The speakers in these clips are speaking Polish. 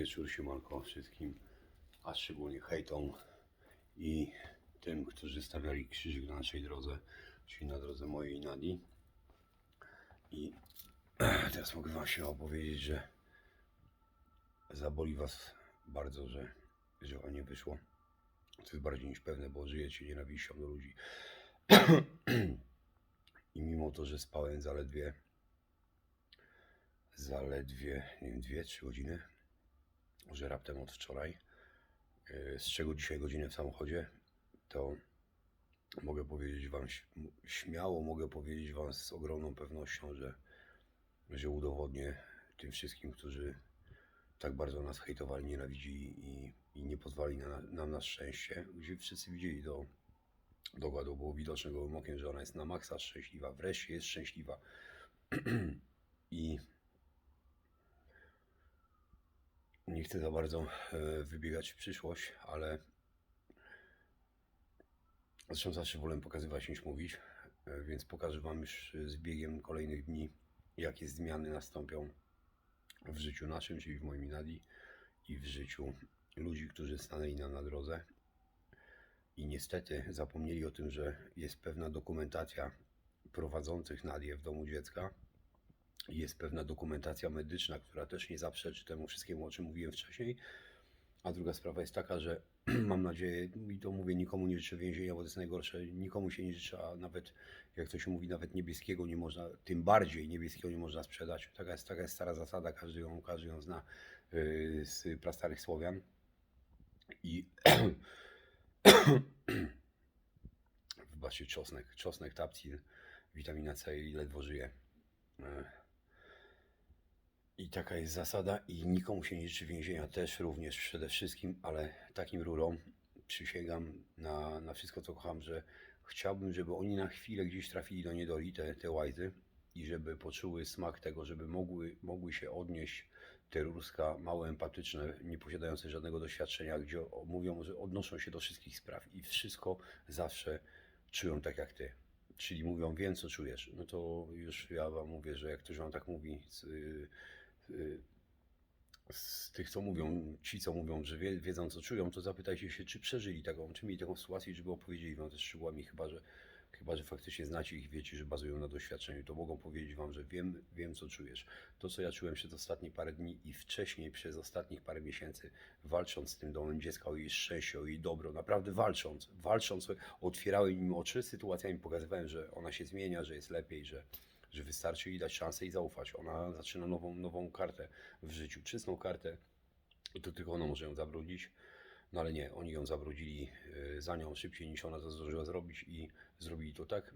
wieczór, siemanko wszystkim, a szczególnie hejtom i tym, którzy stawiali krzyżyk na naszej drodze, czyli na drodze mojej i Nadi. I teraz mogę wam się opowiedzieć, że zaboli was bardzo, że, że wam nie wyszło. To jest bardziej niż pewne, bo żyjecie nienawiścią do ludzi. I mimo to, że spałem zaledwie zaledwie, nie wiem, dwie, trzy godziny, że raptem od wczoraj, yy, z czego dzisiaj godzinę w samochodzie, to mogę powiedzieć Wam, śmiało mogę powiedzieć Wam z ogromną pewnością, że, że udowodnię tym wszystkim, którzy tak bardzo nas hejtowali, nienawidzili i, i nie pozwali na, nam na szczęście, gdzie wszyscy widzieli do, dokładu, było widoczne gołym okiem, że ona jest na maksa szczęśliwa, wreszcie jest szczęśliwa. I nie chcę za bardzo e, wybiegać w przyszłość, ale zresztą zawsze wolę pokazywać niż mówić, e, więc pokażę Wam już z biegiem kolejnych dni, jakie zmiany nastąpią w życiu naszym, czyli w moim Nadi i w życiu ludzi, którzy stanęli nam na drodze. I niestety zapomnieli o tym, że jest pewna dokumentacja prowadzących Nadię w domu dziecka, jest pewna dokumentacja medyczna, która też nie zaprzeczy temu wszystkiemu, o czym mówiłem wcześniej. A druga sprawa jest taka, że mam nadzieję, i to mówię, nikomu nie życzę więzienia, bo to jest najgorsze, nikomu się nie życzę, a nawet, jak to się mówi, nawet niebieskiego nie można, tym bardziej niebieskiego nie można sprzedać. Taka jest, taka jest stara zasada, każdy ją, każdy ją zna yy, z prastarych Słowian. I wybaczcie, czosnek, czosnek, tapcin, witamina C i ledwo żyje. Yy. I taka jest zasada i nikomu się nie życzy więzienia też również przede wszystkim, ale takim rurą przysięgam na, na wszystko co kocham, że chciałbym, żeby oni na chwilę gdzieś trafili do niedoli, te, te łajzy i żeby poczuły smak tego, żeby mogły, mogły się odnieść te rurska mało empatyczne, nie posiadające żadnego doświadczenia, gdzie mówią, że odnoszą się do wszystkich spraw i wszystko zawsze czują tak jak ty. Czyli mówią, wiem co czujesz. No to już ja wam mówię, że jak ktoś wam tak mówi, z, y, z tych, co mówią, ci, co mówią, że wie, wiedzą, co czują, to zapytajcie się, czy przeżyli taką, czy mieli taką sytuację, żeby opowiedzieli wam te szczegółami, chyba że, chyba, że faktycznie znacie ich, wiecie, że bazują na doświadczeniu, to mogą powiedzieć wam, że wiem, wiem, co czujesz. To, co ja czułem przez ostatnie parę dni i wcześniej, przez ostatnich parę miesięcy, walcząc z tym domem dziecka o jej szczęście, o jej dobro, naprawdę walcząc, walcząc, otwierałem im oczy, sytuacjami pokazywałem, że ona się zmienia, że jest lepiej, że, że wystarczy jej dać szansę i zaufać. Ona zaczyna nową, nową kartę w życiu, czystą kartę i to tylko ona może ją zabrudzić. No ale nie, oni ją zabrudzili y, za nią szybciej niż ona to zdążyła zrobić i zrobili to tak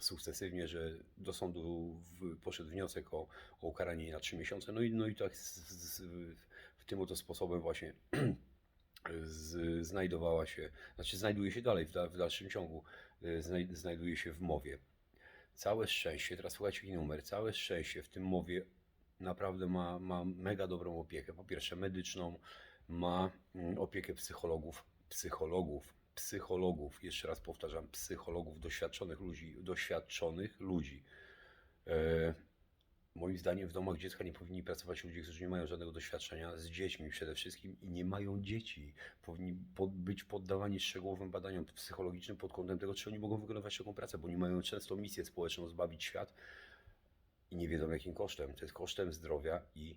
sukcesywnie, że do sądu w, poszedł wniosek o, o ukaranie jej na 3 miesiące. No i, no i tak z, z, w tym oto sposobem właśnie z, znajdowała się, znaczy znajduje się dalej w, da, w dalszym ciągu, y, znaj, znajduje się w mowie. Całe szczęście, teraz słuchajcie jaki numer, całe szczęście w tym mowie naprawdę ma, ma mega dobrą opiekę. Po pierwsze medyczną, ma mm, opiekę psychologów, psychologów, psychologów, jeszcze raz powtarzam, psychologów, doświadczonych ludzi, doświadczonych ludzi. E, moim zdaniem w domach dziecka nie powinni pracować ludzie, którzy nie mają żadnego doświadczenia z dziećmi przede wszystkim i nie mają dzieci. Powinni pod, być poddawani szczegółowym badaniom psychologicznym pod kątem tego, czy oni mogą wykonywać taką pracę, bo oni mają często misję społeczną zbawić świat i nie wiedzą jakim kosztem. To jest kosztem zdrowia i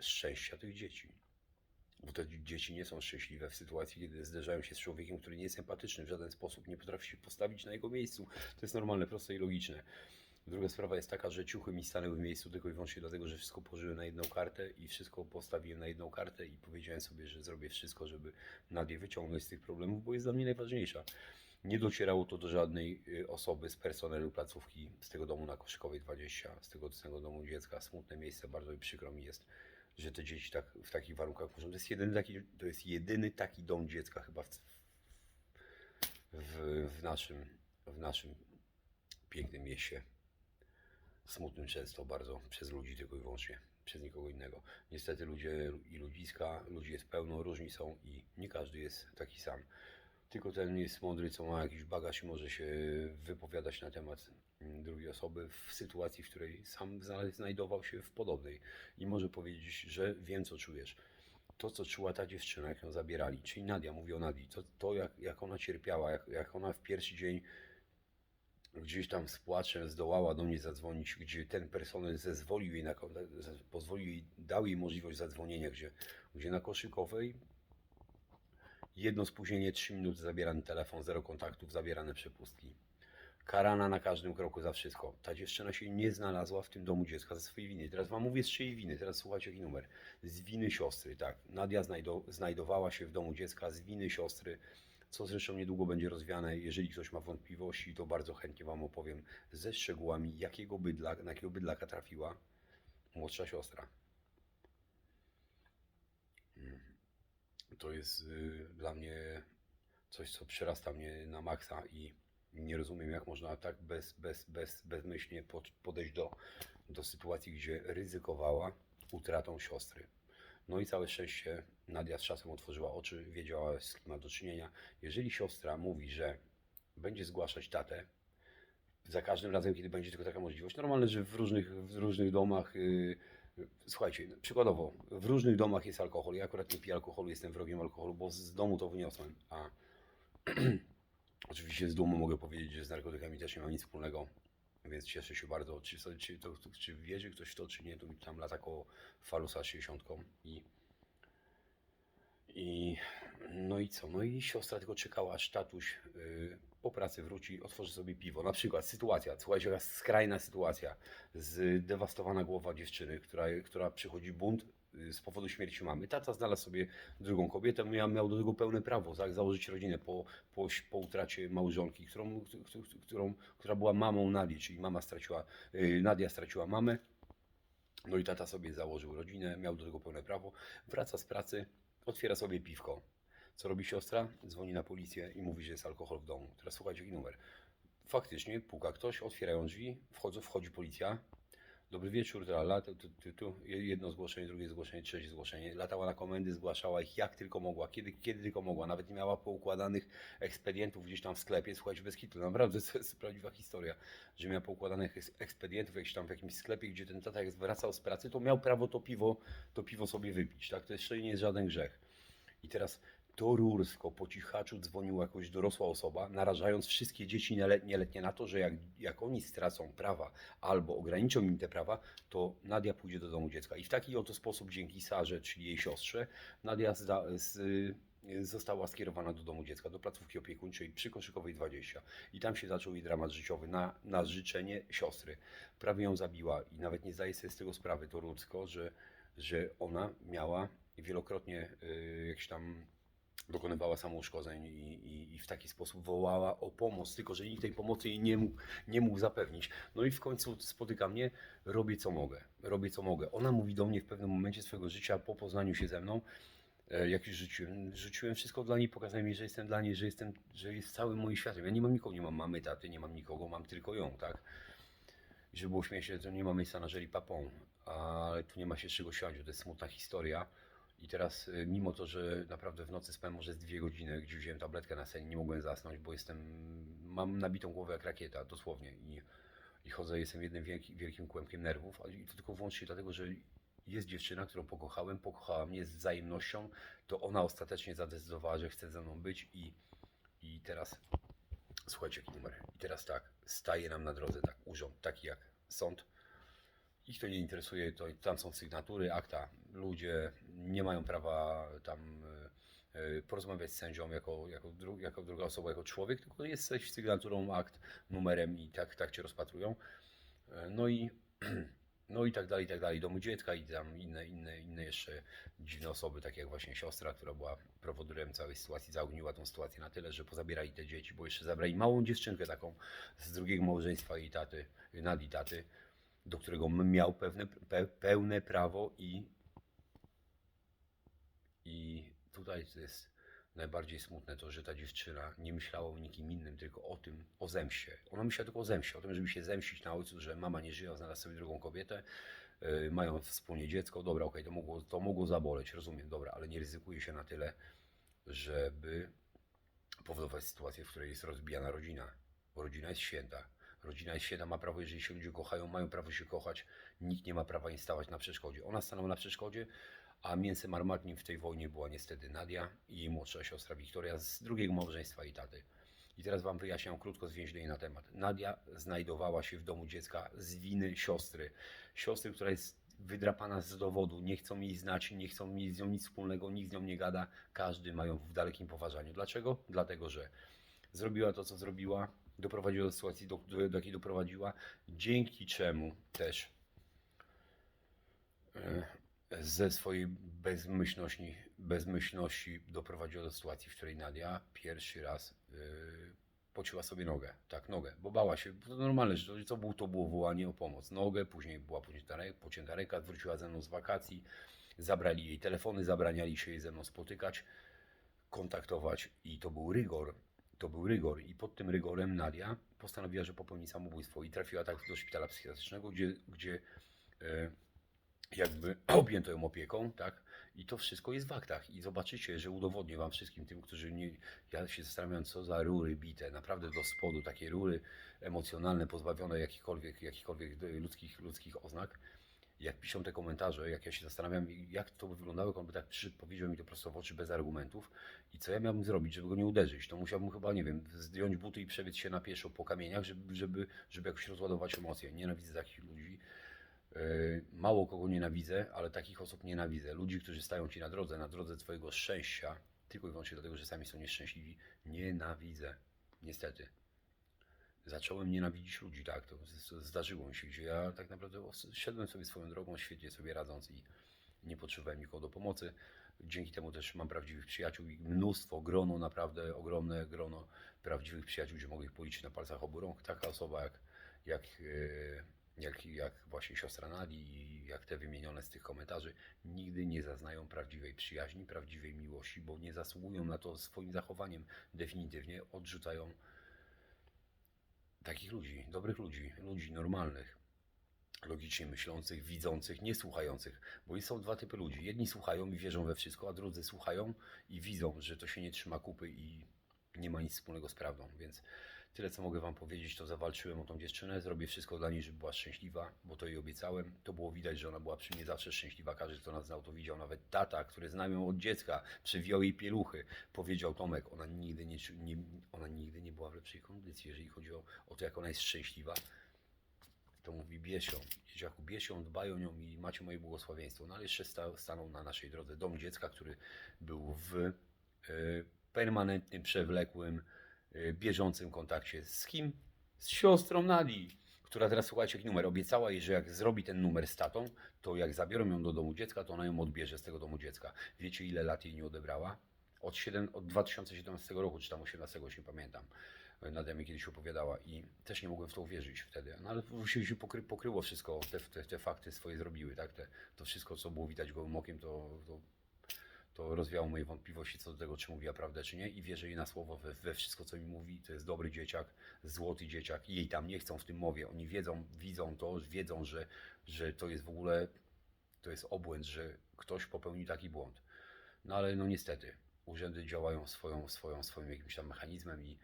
szczęścia tych dzieci. Bo te dzieci nie są szczęśliwe w sytuacji, kiedy zderzają się z człowiekiem, który nie jest empatyczny w żaden sposób, nie potrafi się postawić na jego miejscu. To jest normalne, proste i logiczne. Druga sprawa jest taka, że ciuchy mi stanęły w miejscu tylko i wyłącznie dlatego, że wszystko położyłem na jedną kartę i wszystko postawiłem na jedną kartę i powiedziałem sobie, że zrobię wszystko, żeby Nadię wyciągnąć z tych problemów, bo jest dla mnie najważniejsza. Nie docierało to do żadnej y, osoby z personelu placówki z tego domu na Koszykowej 20, z tego, tego domu dziecka. Smutne miejsce, bardzo mi przykro mi jest, że te dzieci tak, w takich warunkach muszą. To jest jedyny taki, to jest jedyny taki dom dziecka chyba w, w, w, naszym, w naszym pięknym mieście. Smutnym często bardzo przez ludzi tylko i wyłącznie, przez nikogo innego. Niestety ludzie i ludziska, ludzi jest pełno, różni są i nie każdy jest taki sam. Tylko ten jest mądry, co ma jakiś bagaż i może się wypowiadać na temat mm, drugiej osoby w sytuacji, w której sam zna- znajdował się w podobnej i może powiedzieć, że wiem, co czujesz. To, co czuła ta dziewczyna, jak ją zabierali, czyli Nadia, mówię o Nadii, to, to jak, jak ona cierpiała, jak, jak ona w pierwszy dzień gdzieś tam z płaczem zdołała do mnie zadzwonić, gdzie ten personel zezwolił jej na, pozwolił jej, dał jej możliwość zadzwonienia, gdzie, gdzie na koszykowej jedno spóźnienie, 3 minuty zabierany telefon, zero kontaktów, zabierane przepustki. Karana na każdym kroku za wszystko. Ta dziewczyna się nie znalazła w tym domu dziecka ze swojej winy. Teraz wam mówię z czyjej winy, teraz słuchajcie jaki numer. Z winy siostry, tak. Nadia znajdo, znajdowała się w domu dziecka z winy siostry, co zresztą niedługo będzie rozwiane. Jeżeli ktoś ma wątpliwości, to bardzo chętnie wam opowiem ze szczegółami, jakiego bydla, na jakiego bydlaka trafiła młodsza siostra. Mm. To jest y, dla mnie coś, co przerasta mnie na maksa i nie rozumiem, jak można tak bez, bez, bez, bezmyślnie pod- podejść do, do sytuacji, gdzie ryzykowała utratą siostry. No i całe szczęście Nadia z czasem otworzyła oczy, wiedziała z kim ma do czynienia. Jeżeli siostra mówi, że będzie zgłaszać tatę, za każdym razem, kiedy będzie tylko taka możliwość. Normalne, że w różnych, w różnych domach, yy, słuchajcie, przykładowo, w różnych domach jest alkohol. Ja akurat nie piję alkoholu, jestem wrogiem alkoholu, bo z domu to wyniosłem. A oczywiście z dumą mogę powiedzieć, że z narkotykami też nie mam nic wspólnego, więc cieszę się bardzo. Czy, czy, to, czy wierzy ktoś w to, czy nie, to mi tam lata koło falusa 60 i i no i co? No i siostra tylko czekała, aż tatuś y, po pracy wróci, otworzy sobie piwo. Na przykład sytuacja, słuchajcie, skrajna sytuacja. Zdewastowana głowa dziewczyny, która, która przychodzi bunt z powodu śmierci mamy. Tata znalazł sobie drugą kobietę, miał, do tego pełne prawo, tak, założyć rodzinę po, po, po utracie małżonki, którą, którą, która była mamą Nadii, czyli mama straciła, y, Nadia straciła mamę. No i tata sobie założył rodzinę, miał do tego pełne prawo. Wraca z pracy, otwiera sobie piwko. Co robi siostra? Dzwoni na policję i mówi, że jest alkohol w domu. Teraz słuchajcie, jaki numer. Faktycznie puka ktoś, otwierają drzwi, wchodzą, wchodzi policja. Dobry wieczór, lata, tu, tu. Jedno zgłoszenie, drugie zgłoszenie, trzecie zgłoszenie. Latała na komendy, zgłaszała ich jak tylko mogła, kiedy, kiedy tylko mogła. Nawet nie miała poukładanych ekspedientów gdzieś tam w sklepie. Słuchajcie, bez kitu, naprawdę to jest prawdziwa historia, że miała poukładanych eks- ekspedientów gdzieś tam w jakimś sklepie, gdzie ten tata jak wracał z pracy, to miał prawo to piwo, to piwo sobie wypić. Tak? To jeszcze nie jest żaden grzech. I teraz to rursko po cichaczu dzwoniła jakoś dorosła osoba, narażając wszystkie dzieci nielet- nieletnie na to, że jak, jak oni stracą prawa albo ograniczą im te prawa, to Nadia pójdzie do domu dziecka. I w taki oto sposób dzięki Sarze, czyli jej siostrze, Nadia zda, z, y, została skierowana do domu dziecka, do placówki opiekuńczej przy Koszykowej 20. I tam się zaczął jej dramat życiowy na, na życzenie siostry. Prawie ją zabiła i nawet nie zdaje sobie z tego sprawy to Rudzko, że, że ona miała wielokrotnie y, jakieś tam dokonywała samouszkodzeń i, i, i w taki sposób wołała o pomoc, tylko że nikt tej pomocy jej nie mógł, nie mógł zapewnić. No i w końcu spotyka mnie, robię co mogę, robię co mogę. Ona mówi do mnie w pewnym momencie swojego życia po poznaniu się ze mną, e, jak już rzuciłem, rzuciłem wszystko dla niej, pokazałem jej, że jestem dla niej, że jestem, że jest całym moim światem. Ja nie mam nikogo, nie mam mamy, taty, nie mam nikogo, mam tylko ją, tak? I żeby było śmiesznie, to nie ma miejsca na żeli papą, ale tu nie ma się czego siąść, to jest smutna historia. I teraz, y, mimo to, że naprawdę w nocy spałem może z dwie godziny, gdzie wziąłem tabletkę na sen, nie mogłem zasnąć, bo jestem, mam nabitą głowę jak rakieta, dosłownie. I, i chodzę, jestem jednym wielki, wielkim kłębkiem nerwów, i to tylko wyłącznie dlatego, że jest dziewczyna, którą pokochałem, pokochała mnie z wzajemnością, to ona ostatecznie zadecydowała, że chce ze mną być i, i teraz, słuchajcie jaki numer, i teraz tak, staje nam na drodze tak urząd, taki jak sąd, ich to nie interesuje, to tam są sygnatury, akta. Ludzie nie mają prawa tam e, e, porozmawiać z sędzią jako, jako, dru, jako druga osoba, jako człowiek, tylko jesteś sygnaturą, akt, numerem i tak, tak cię rozpatrują. E, No i, no i tak dalej, i tak dalej. Domu dziecka i tam inne, inne, inne jeszcze dziwne osoby, takie jak właśnie siostra, która była prowodyrem całej sytuacji, zaogniła tą sytuację na tyle, że pozabierali te dzieci, bo jeszcze zabrali małą dziewczynkę taką z drugiego małżeństwa jej taty, Nadi taty, do którego miał pewne, pe, pełne prawo i, i tutaj jest najbardziej smutne to, że ta dziewczyna nie myślała o nikim innym, tylko o tym, o zemście. Ona myślała tylko o zemście, o tym, żeby się zemścić na ojcu, że mama nie żyje, a znalazł sobie drugą kobietę, yy, mają wspólnie dziecko, dobra, okej, to, mogło, to mogło zaboleć, rozumiem, dobra, ale nie ryzykuje się na tyle, żeby powodować sytuację, w której jest rozbijana rodzina. Bo rodzina jest święta. Rodzina jest święta, ma prawo, jeżeli się ludzie kochają, mają prawo się kochać, nikt nie ma prawa im stawać na przeszkodzie. Ona stanęła na przeszkodzie, a mięsem armatnim w tej wojnie była niestety Nadia i jej młodsza siostra Wiktoria z drugiego małżeństwa i taty. I teraz Wam wyjaśniam krótko zwięźlej na temat. Nadia znajdowała się w domu dziecka z winy siostry. Siostry, która jest wydrapana z dowodu, nie chcą jej znać, nie chcą mieć z nią nic wspólnego, nikt z nią nie gada, każdy mają w dalekim poważaniu. Dlaczego? Dlatego, że zrobiła to, co zrobiła, doprowadziła do sytuacji, do, do, do jakiej doprowadziła, dzięki czemu też e, ze swojej bezmyślności, bezmyślności doprowadziła do sytuacji, w której Nadia pierwszy raz yy, pociła sobie nogę. Tak, nogę, bo bała się. To normalne, że co było, to było wołanie o pomoc. Nogę, później była pocięta, pocięta ręka, wróciła ze mną z wakacji, zabrali jej telefony, zabraniali się jej ze mną spotykać, kontaktować i to był rygor. To był rygor i pod tym rygorem Nadia postanowiła, że popełni samobójstwo i trafiła tak do szpitala psychiatrycznego, gdzie, gdzie e, jakby objęto ją opieką, tak? I to wszystko jest w aktach. I zobaczycie, że udowodnię Wam wszystkim tym, którzy nie. Ja się zastanawiam, co za rury bite, naprawdę do spodu, takie rury emocjonalne, pozbawione jakichkolwiek, jakichkolwiek e, ludzkich, ludzkich oznak. Jak piszą te komentarze, jak ja się zastanawiam, jak to by wyglądało, jak on by tak przyszedł, powiedział mi to prosto w oczy, bez argumentów. I co ja miałbym zrobić, żeby go nie uderzyć? To musiałbym chyba, nie wiem, zdjąć buty i przebiec się na pieszo po kamieniach, żeby, żeby, żeby jakoś rozładować emocje. Nienawidzę takich ludzi. Yy, Mało kogo nienawidzę, ale takich osób nienawidzę. Ludzi, którzy stają ci na drodze, na drodze Twojego szczęścia, tylko i wyłącznie dlatego, że sami są nieszczęśliwi, nienawidzę. Niestety. Zacząłem nienawidzić ludzi, tak, to zdarzyło mi się, gdzie ja tak naprawdę szedłem sobie swoją drogą, świetnie sobie radząc i nie potrzebowałem nikogo do pomocy. Dzięki temu też mam prawdziwych przyjaciół i mnóstwo, grono, naprawdę ogromne grono prawdziwych przyjaciół, gdzie mogę ich policzyć na palcach obu rąk. Taka osoba jak, jak, e, jak, jak właśnie siostra Nadi i jak te wymienione z tych komentarzy, nigdy nie zaznają prawdziwej przyjaźni, prawdziwej miłości, bo nie zasługują na to swoim zachowaniem. Definitywnie odrzucają takich ludzi, dobrych ludzi, ludzi normalnych, logicznie myślących, widzących, nie słuchających. Bo są dwa typy ludzi. Jedni słuchają i wierzą we wszystko, a drudzy słuchają i widzą, że to się nie trzyma kupy i nie ma nic wspólnego z prawdą. Więc tyle, co mogę Wam powiedzieć, to zawalczyłem o tą dziewczynę, zrobię wszystko dla niej, żeby była szczęśliwa, bo to jej obiecałem. To było widać, że ona była przy mnie zawsze szczęśliwa. Każdy, kto nas znał, to widział. Nawet tata, który znał ją od dziecka, przewijał jej pieluchy, powiedział Tomek, ona nigdy nie, nie, ona nigdy nie była w lepszej kondycji, jeżeli chodzi o, o to, jak ona jest szczęśliwa to mówi bierz ją, dzieciaku, bierz ją, dbaj o nią i macie moje błogosławieństwo. No ale jeszcze sta, stanął na naszej drodze dom dziecka, który był w e, permanentnym, przewlekłym, bieżącym kontakcie z kim? Z siostrą Nadii, która teraz, słuchajcie, jaki numer, obiecała jej, że jak zrobi ten numer z tatą, to jak zabiorą ją do domu dziecka, to ona ją odbierze z tego domu dziecka. Wiecie, ile lat jej nie odebrała? Od, 7, od 2017 roku, czy tam 18, już nie pamiętam. Nadia mi kiedyś opowiadała i też nie mogłem w to uwierzyć wtedy. No ale się, się pokry, pokryło wszystko, te, te, te fakty swoje zrobiły, tak? Te, to wszystko, co było widać gołym okiem, to, to, to rozwiało moje wątpliwości co do tego, czy mówiła prawdę, czy nie. I wierzę jej na słowo we, we wszystko, co mi mówi. To jest dobry dzieciak, złoty dzieciak. I jej tam nie chcą w tym mowie. Oni wiedzą, widzą to, wiedzą, że, że to jest w ogóle, to jest obłęd, że ktoś popełnił taki błąd. No ale no niestety, urzędy działają swoją, swoją, swoim jakimś tam mechanizmem i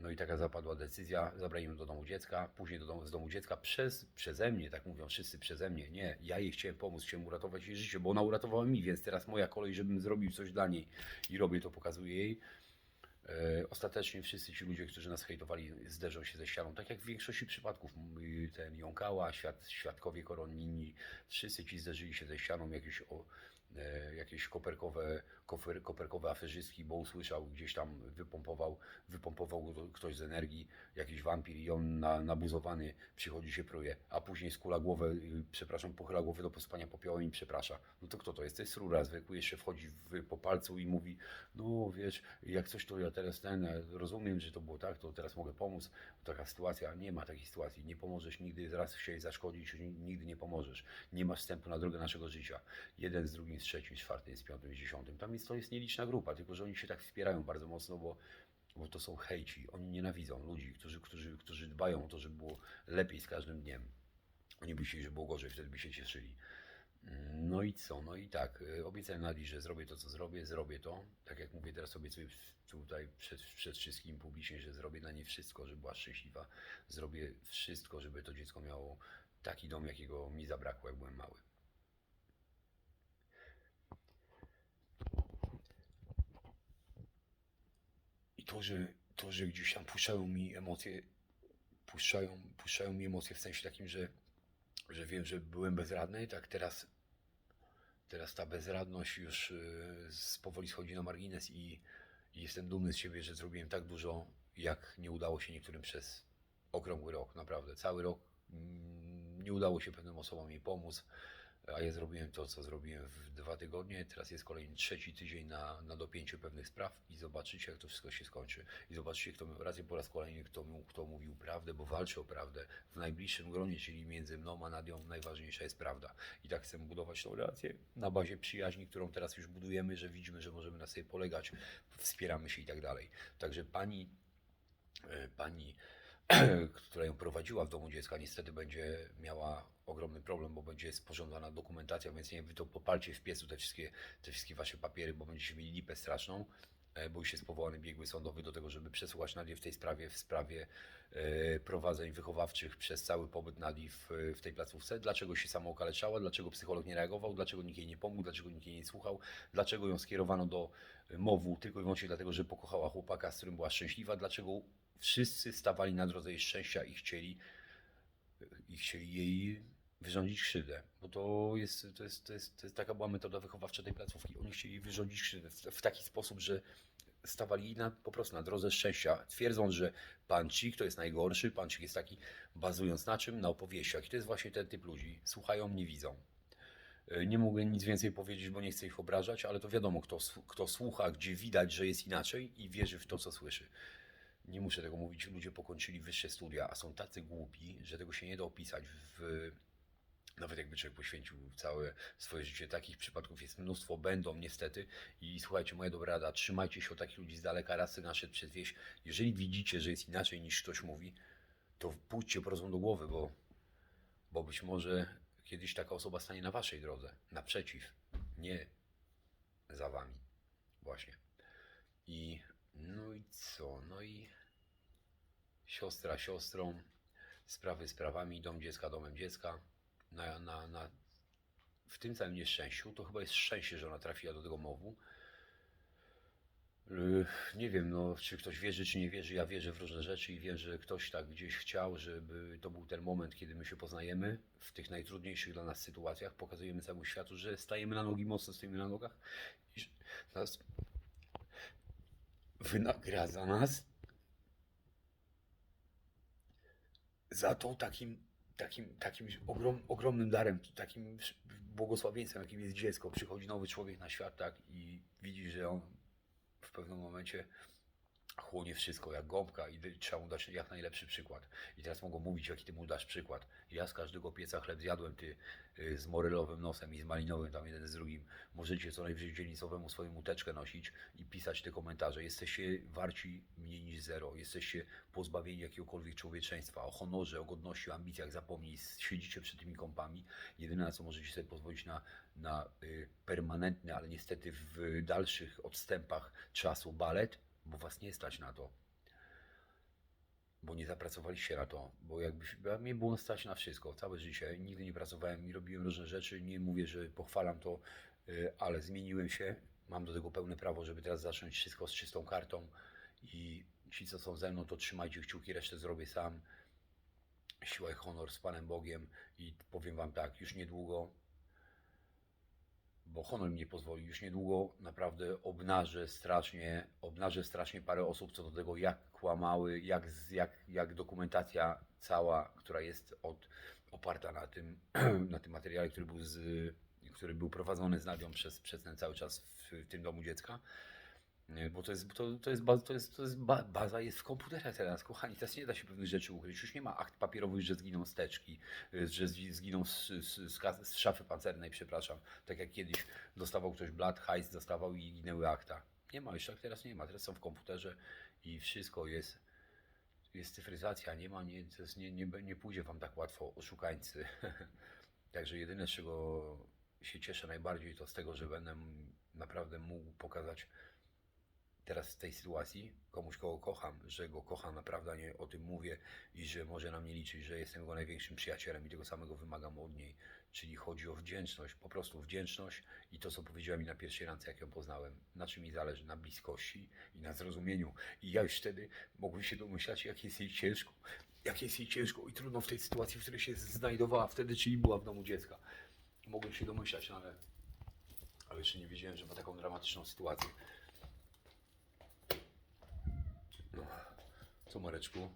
no i taka zapadła decyzja, zabrali ją do domu dziecka, później do domu, z domu dziecka przez, przeze mnie, tak mówią wszyscy przeze mnie. Nie, ja jej chciałem pomóc, chciałem uratować jej życie, bo ona uratowała mi, więc teraz moja kolej, żebym zrobił coś dla niej i robię to, pokazuję jej. E, ostatecznie wszyscy ci ludzie, którzy nas hejtowali, zderzą się ze ścianą, tak jak w większości przypadków. Ten Jąkała, świad, świadkowie koronini, wszyscy ci zderzyli się ze ścianą, jakieś, o, e, jakieś koperkowe, kofer, koperkowe aferzystki, bo usłyszał, gdzieś tam wypompował, wypompował ktoś z energii, jakiś wampir i on na, nabuzowany przychodzi się pruje, a później skula głowę, y, przepraszam, pochyla głowę do pospania popiołem i przeprasza. No to kto to jest? To jest rura zwykły, jeszcze wchodzi w, po palcu i mówi, no wiesz, jak coś to ja teraz ten, e, rozumiem, że to było tak, to teraz mogę pomóc. Taka sytuacja, nie ma takiej sytuacji, nie pomożesz nigdy, raz chciałeś zaszkodzić, nigdy nie pomożesz. Nie masz wstępu na drogę naszego życia. Jeden z drugim, z trzecim, z czwartym, z piątym, z dziesiątym. Tam to jest nieliczna grupa, tylko że oni się tak wspierają bardzo mocno, bo bo to są hejci. Oni nienawidzą ludzi, którzy, którzy, którzy dbają o to, żeby było lepiej z każdym dniem. Oni by chcieli, żeby było gorzej, wtedy by się cieszyli. No i co? No i tak, y, obiecałem Nadii, że zrobię to, co zrobię, zrobię to. Tak jak mówię, teraz obiecuję tutaj przed, przed wszystkim publicznie, że zrobię dla niej wszystko, żeby była szczęśliwa. Zrobię wszystko, żeby to dziecko miało taki dom, jakiego mi zabrakło, jak byłem mały. To, że, to, że gdzieś tam puszczają mi emocje, puszczają, puszczają mi emocje w sensie takim, że, że wiem, że byłem bezradny, tak teraz, teraz ta bezradność już z- powoli schodzi na margines i, i jestem dumny z siebie, że zrobiłem tak dużo, jak nie udało się niektórym przez okrągły rok, naprawdę. Cały rok mm, nie udało się pewnym osobom jej pomóc, a ja zrobiłem to, co zrobiłem w dwa tygodnie. Teraz jest kolejny trzeci tydzień na, na dopięciu pewnych spraw i zobaczycie, jak to wszystko się skończy. I zobaczycie, kto rację po raz kolejny, kto, kto mówił prawdę, bo walczy o prawdę. W najbliższym gronie, czyli między mną a Nadią, najważniejsza jest prawda. I tak chcemy budować tą relację na bazie przyjaźni, którą teraz już budujemy, że widzimy, że możemy na sobie polegać, wspieramy się i tak dalej. Także pani e, pani, która ją prowadziła w domu dziecka, niestety będzie miała ogromny problem, bo będzie sporządzana dokumentacja, więc nie wy to popalcie w piecu te wszystkie, te wszystkie wasze papiery, bo będziecie mieli lipę straszną, e, bo już jest powołany biegły sądowy do tego, żeby przesłuchać Nadię w tej sprawie, w sprawie e, prowadzeń wychowawczych przez cały pobyt Nadii w, w tej placówce. Dlaczego się samo okaleczała, dlaczego psycholog nie reagował, dlaczego nikt jej nie pomógł, dlaczego nikt jej nie słuchał, dlaczego ją skierowano do mowu tylko i wyłącznie dlatego, że pokochała chłopaka, z którym była szczęśliwa, dlaczego wszyscy stawali na drodze jej szczęścia i chcieli, i chcieli jej wyrządzić krzywdę. Bo to jest, to, jest, to, jest, to jest taka była metoda wychowawcza tej placówki. Oni chcieli wyrządzić krzywdę w, w taki sposób, że stawali na, po prostu na drodze szczęścia, twierdząc, że pan Cik to jest najgorszy, pan Cik jest taki, bazując na czym? Na opowieściach. I to jest właśnie ten typ ludzi. Słuchają, nie widzą. E, Nie mogę nic więcej powiedzieć, bo nie chcę ich obrażać, ale to wiadomo, kto, kto słucha, gdzie widać, że jest inaczej i wierzy w to, co słyszy. Nie muszę tego mówić, ludzie pokończyli wyższe studia, a są tacy głupi, że tego się nie da opisać. W, nawet jakby człowiek poświęcił całe swoje życie, takich przypadków jest mnóstwo, będą niestety. I słuchajcie, moja dobra rada, trzymajcie się od takich ludzi z daleka, raz syn naszedł przez wieś. Jeżeli widzicie, że jest inaczej niż ktoś mówi, to pójdźcie po rozum do głowy, bo, bo być może kiedyś taka osoba stanie na waszej drodze, naprzeciw, nie za wami. Właśnie. I no i co? No i siostra siostrą, sprawy sprawami, dom dziecka domem dziecka. Na, na, na, w tym całym nieszczęściu to chyba jest szczęście, że ona trafiła do tego mowu. Yy, Nie wiem, no, czy ktoś wierzy, czy nie wierzy. Ja wierzę w różne rzeczy i wiem, że ktoś tak gdzieś chciał, żeby to był ten moment, kiedy my się poznajemy w tych najtrudniejszych dla nas sytuacjach. Pokazujemy całemu światu, że stajemy na nogi, mocno stoimy na nogach i nas wynagradza nas za to takim, takim, takim ogrom, ogromnym darem, takim błogosławieństwem, jakim jest dziecko. Przychodzi nowy człowiek na świat, tak, i widzi, że on w pewnym momencie chłonie wszystko jak gąbka i trzeba mu dać jak najlepszy przykład. I teraz mogą mówić, jaki ty mu dasz przykład. Ja z każdego pieca chleb zjadłem, ty y, z morelowym nosem i z malinowym, tam jeden z drugim. Możecie co najwyżej dzielnicowemu swoją uteczkę nosić i pisać te komentarze. Jesteście warci mniej niż zero. Jesteście pozbawieni jakiegokolwiek człowieczeństwa. O honorze, o godności, o ambicjach zapomnij. Siedzicie przed tymi kąpami. Jedyne na co możecie sobie pozwolić na, na y, permanentny, ale niestety w dalszych odstępach czasu balet, bo was nie stać na to. Bo nie zapracowaliście na to, bo jakby ja- mnie było stać na wszystko, całe życie. Nigdy nie pracowałem i robiłem różne rzeczy. Nie mówię, że pochwalam to, y, ale zmieniłem się. Mam do tego pełne prawo, żeby teraz zacząć wszystko z czystą kartą. I ci, co są ze mną, to trzymajcie kciuki, resztę zrobię sam. Siła i honor z Panem Bogiem. I powiem Wam tak, już niedługo bo honor mi nie pozwoli. Już niedługo naprawdę obnażę strasznie, obnażę strasznie parę osób co do tego, jak kłamały, jak, jak, jak dokumentacja cała, która jest od, oparta na tym, na tym materiale, który był, z, który był prowadzony z Nadią przez, przez ten cały czas w, w tym domu dziecka. Bo to jest, to, to jest, baza, to jest, to jest ba, baza jest w komputerach teraz, kochani, teraz nie da się pewnych rzeczy ukryć. Już nie ma akt papierowych, że zginą steczki, y, że zgi- zginą z, z, z, z szafy pancernej, przepraszam. Tak jak kiedyś dostawał ktoś blat, hajs dostawał i ginęły akta. Nie ma, już tak teraz nie ma. Teraz są w komputerze i wszystko jest, jest cyfryzacja. Nie ma, nie, jest, nie, nie, nie pójdzie wam tak łatwo, oszukańcy. Także jedyne, z czego się cieszę najbardziej, to z tego, że będę naprawdę mógł pokazać teraz w tej sytuacji komuś, kogo kocham, że go kocham, naprawdę nie o tym mówię i że może na mnie liczyć, że jestem jego największym przyjacielem i tego samego wymagam od niej. Czyli chodzi o wdzięczność, po prostu wdzięczność i to, co powiedziała mi na pierwszej randce, jak ją poznałem, na czym mi zależy, na bliskości i na zrozumieniu. I ja już wtedy mogłem się domyślać, jak jest jej ciężko, jak jest jej ciężko i trudno w tej sytuacji, w której się znajdowała wtedy, czyli była w domu dziecka. Mogłem się domyślać, no ale, ale jeszcze nie wiedziałem, że ma taką dramatyczną sytuację. Co Mareczku?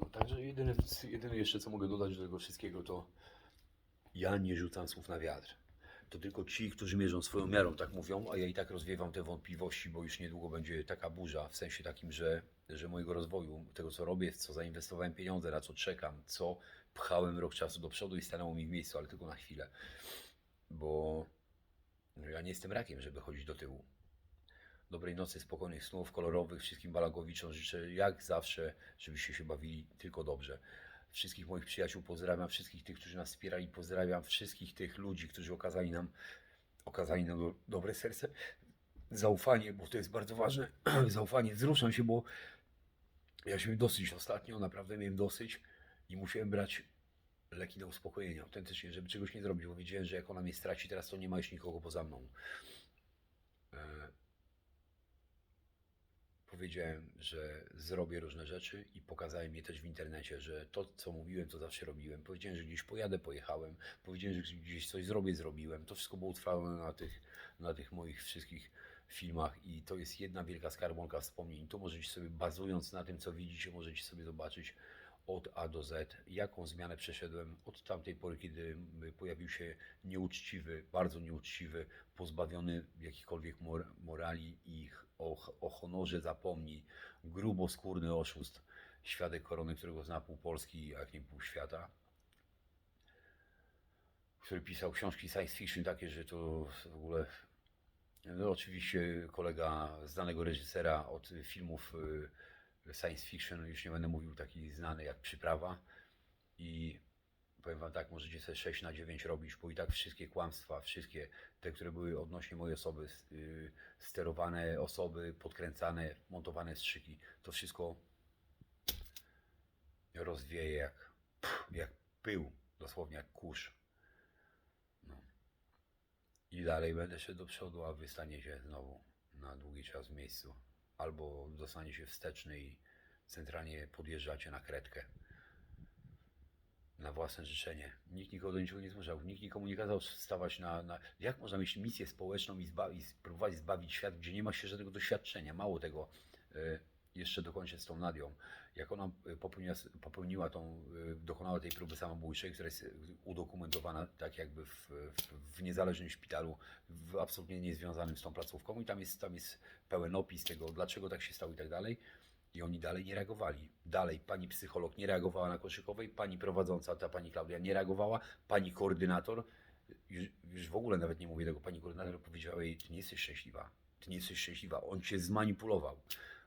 No także jedyne, jedyne jeszcze co mogę dodać do tego wszystkiego to ja nie rzucam słów na wiatr. To tylko ci, którzy mierzą swoją miarą, tak mówią, a ja i tak rozwiewam te wątpliwości, bo już niedługo będzie taka burza, w sensie takim, że, że mojego rozwoju, tego co robię, w co zainwestowałem pieniądze, na co czekam, co pchałem rok czasu do przodu i stanęło mi w miejscu, ale tylko na chwilę. Bo no, ja nie jestem rakiem, żeby chodzić do tyłu. Dobrej nocy, spokojnych snów, kolorowych. Wszystkim Balagowiczom życzę jak zawsze, żebyście się bawili tylko dobrze. Wszystkich moich przyjaciół pozdrawiam, wszystkich tych, którzy nas wspierali, pozdrawiam, wszystkich tych ludzi, którzy okazali nam, okazali nam do, dobre serce, zaufanie, bo to jest bardzo ważne. zaufanie, wzruszam się, bo ja się dosyć ostatnio, naprawdę miałem dosyć i musiałem brać leki na uspokojenie, autentycznie, żeby czegoś nie zrobić, bo wiedziałem, że jak ona mnie straci, teraz to nie ma już nikogo poza mną. Powiedziałem, że zrobię różne rzeczy i pokazałem je też w internecie, że to, co mówiłem, to zawsze robiłem. Powiedziałem, że gdzieś pojadę, pojechałem. Powiedziałem, że gdzieś coś zrobię, zrobiłem. To wszystko było utrwalone na tych, na tych moich wszystkich filmach i to jest jedna wielka skarbonka wspomnień. Tu możecie sobie, bazując na tym, co widzicie, możecie sobie zobaczyć od A do Z, jaką zmianę przeszedłem od tamtej pory, kiedy pojawił się nieuczciwy, bardzo nieuczciwy, pozbawiony jakichkolwiek mor morali i o, o honorze zapomni, gruboskórny oszust, świadek korony, którego zna pół Polski, jak nie pół świata, który pisał książki science fiction takie, że to w ogóle no oczywiście kolega znanego reżysera od filmów y, science fiction, już nie będę mówił taki znany jak Przyprawa. I powiem Wam tak, możecie sobie 6 na 9 robić, bo i tak wszystkie kłamstwa, wszystkie te, które były odnośnie mojej osoby, y, sterowane osoby, podkręcane, montowane strzyki, to wszystko rozwieje jak, jak pył, dosłownie jak kurz. No. I dalej będę szedł do przodu, a wy staniecie znowu na długi czas w miejscu. Albo dostaniecie wsteczny i centralnie podjeżdżacie na kredkę. Na własne życzenie. Nikt nikogo do niczego nie zmuszał. Nikt nikomu nie kazał stawać na. na... Jak można mieć misję społeczną i, zba... i spróbować zbawić świat, gdzie nie ma się żadnego doświadczenia? Mało tego. y, Jeszcze dokończę z tą Nadią. Jak ona y, popełniła, popełniła tą, y, dokonała tej próby samobójczej, która jest udokumentowana tak jakby w, w, w niezależnym szpitalu, w absolutnie niezwiązanym z tą placówką i tam jest, tam jest pełen opis tego, dlaczego tak się stało i tak dalej. I oni dalej nie reagowali. Dalej pani psycholog nie reagowała na koszykowej, pani prowadząca, ta pani Klaudia nie reagowała, pani koordynator, już, już w ogóle nawet nie mówię tego, pani koordynator powiedziała jej, ty nie jesteś szczęśliwa, ty nie jesteś szczęśliwa, on cię zmanipulował.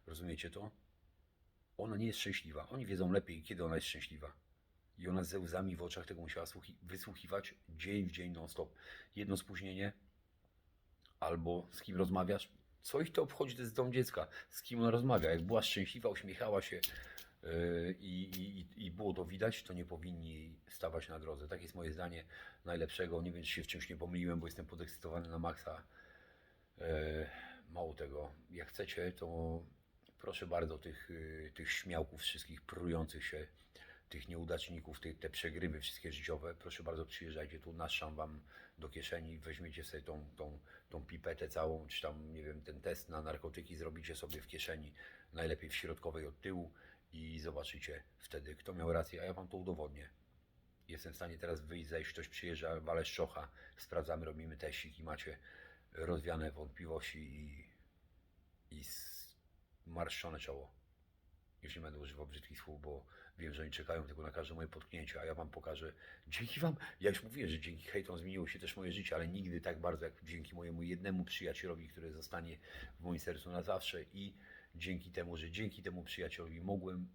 Rozumiecie to? Ona nie jest szczęśliwa. Oni wiedzą lepiej, kiedy ona jest szczęśliwa. I ona ze łzami w oczach tego musiała słuchi- wysłuchiwać dzień w dzień non-stop. Jedno spóźnienie, albo z kim rozmawiasz. Co ich to obchodzi, to jest dom dziecka. Z kim ona rozmawia. Jak była szczęśliwa, uśmiechała się yy, i, i, było to widać, to nie powinni stawać na drodze. Tak jest moje zdanie najlepszego. Nie wiem, czy się w czymś nie pomyliłem, bo jestem podekscytowany na maksa. E, Mało tego, jak chcecie, to proszę bardzo tych, y, tych śmiałków wszystkich prujących się, tych nieudaczników, tych, te przegrywy wszystkie życiowe, proszę bardzo przyjeżdżajcie tu, naszam wam do kieszeni, weźmiecie sobie tą, tą, tą pipetę całą, czy tam, nie wiem, ten test na narkotyki zrobicie sobie w kieszeni, najlepiej w środkowej od tyłu i zobaczycie wtedy, kto miał rację, a ja wam to udowodnię. Jestem w stanie teraz wyjść, zejść, ktoś przyjeżdża, walę szczocha, sprawdzamy, robimy teścik i macie rozwiane wątpliwości i, i zmarszczone czoło. Już nie będę używał brzydkich słów, bo wiem, że oni czekają tylko na każde moje potknięcie, a ja wam pokażę. Dzięki wam, ja już mówiłem, że dzięki hejtom zmieniło się też moje życie, ale nigdy tak bardzo jak dzięki mojemu jednemu przyjacielowi, który zostanie w moim sercu na zawsze i dzięki temu, że dzięki temu przyjacielowi mogłem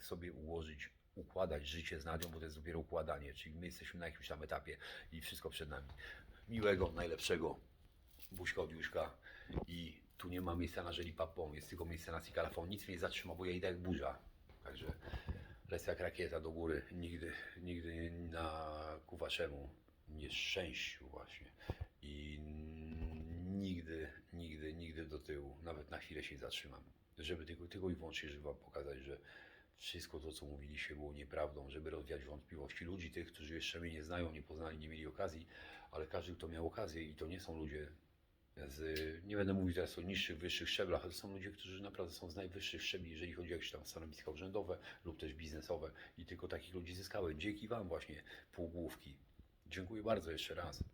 sobie ułożyć układać życie z Nadią, bo to jest dopiero układanie, czyli my jesteśmy na jakimś tam etapie i wszystko przed nami. Miłego, najlepszego, buźka od Juszka i tu nie ma miejsca na żeli papą, jest tylko miejsce na cikalafon, nic mnie nie zatrzyma, bo ja idę jak burza, także lecę jak rakieta do góry, nigdy, nigdy na ku waszemu nieszczęściu właśnie. I nigdy, nigdy, nigdy do tyłu, nawet na chwilę się zatrzymam, żeby tylko, tylko i wyłącznie, żeby wam pokazać, że wszystko to, co mówiliście, było nieprawdą, żeby rozwiać wątpliwości ludzi, tych, którzy jeszcze mnie nie znają, nie poznali, nie mieli okazji, ale każdy, kto miał okazję i to nie są ludzie z, nie będę mówił teraz o niższych, wyższych szczeblach, ale są ludzie, którzy naprawdę są z najwyższych szczebli, jeżeli chodzi o jakieś tam stanowiska urzędowe lub też biznesowe i tylko takich ludzi zyskałem. Dzięki Wam właśnie półgłówki. Dziękuję bardzo jeszcze raz.